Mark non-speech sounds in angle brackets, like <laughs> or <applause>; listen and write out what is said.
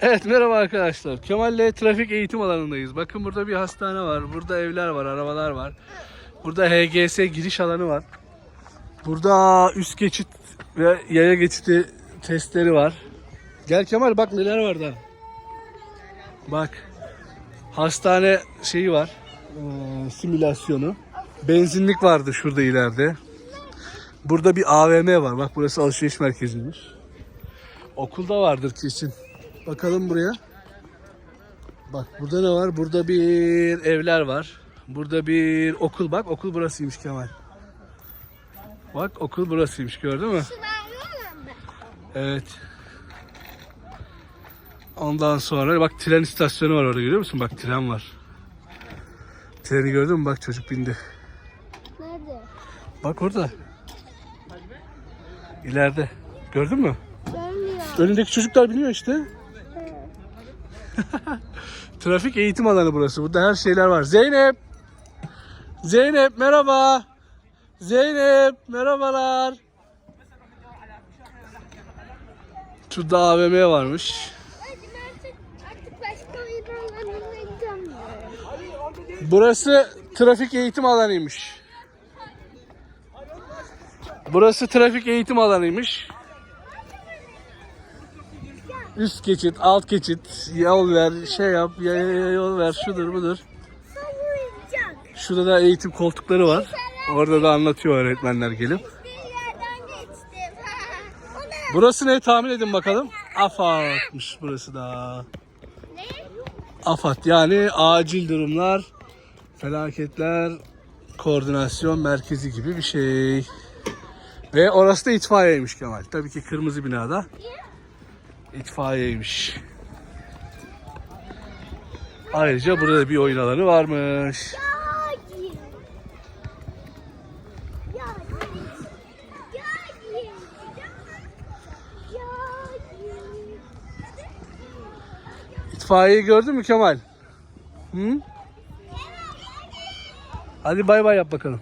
Evet merhaba arkadaşlar. Kemal'le trafik eğitim alanındayız. Bakın burada bir hastane var. Burada evler var, arabalar var. Burada HGS giriş alanı var. Burada üst geçit ve yaya geçidi testleri var. Gel Kemal bak neler var da. Bak. Hastane şeyi var. Simülasyonu. Benzinlik vardı şurada ileride. Burada bir AVM var. Bak burası alışveriş merkeziymiş. Okulda vardır kesin. Bakalım buraya. Bak burada ne var? Burada bir evler var. Burada bir okul bak. Okul burasıymış Kemal. Bak okul burasıymış gördün mü? Evet. Ondan sonra bak tren istasyonu var orada görüyor musun? Bak tren var. Treni gördün mü? Bak çocuk bindi. Nerede? Bak orada. İleride. Gördün mü? Görmüyor. Önündeki çocuklar biniyor işte. <laughs> Trafik eğitim alanı burası. Burada her şeyler var. Zeynep. Zeynep merhaba. Zeynep merhabalar. Şurada AVM varmış. Burası trafik eğitim alanıymış. Burası trafik eğitim alanıymış. Üst geçit, alt geçit, yol ver, şey yap, ya- ya- yol ver, şudur budur. Şurada da eğitim koltukları var. Orada da anlatıyor öğretmenler gelip. Burası ne tahmin edin bakalım. AFAD'mış burası da. AFAD yani acil durumlar, felaketler koordinasyon merkezi gibi bir şey. Ve orası da itfaiyeymiş Kemal. Tabii ki kırmızı binada. İtfaiyeymiş. Ayrıca burada bir oyun alanı varmış. İtfaiyeyi gördün mü Kemal? Hı? Hadi bay bay yap bakalım.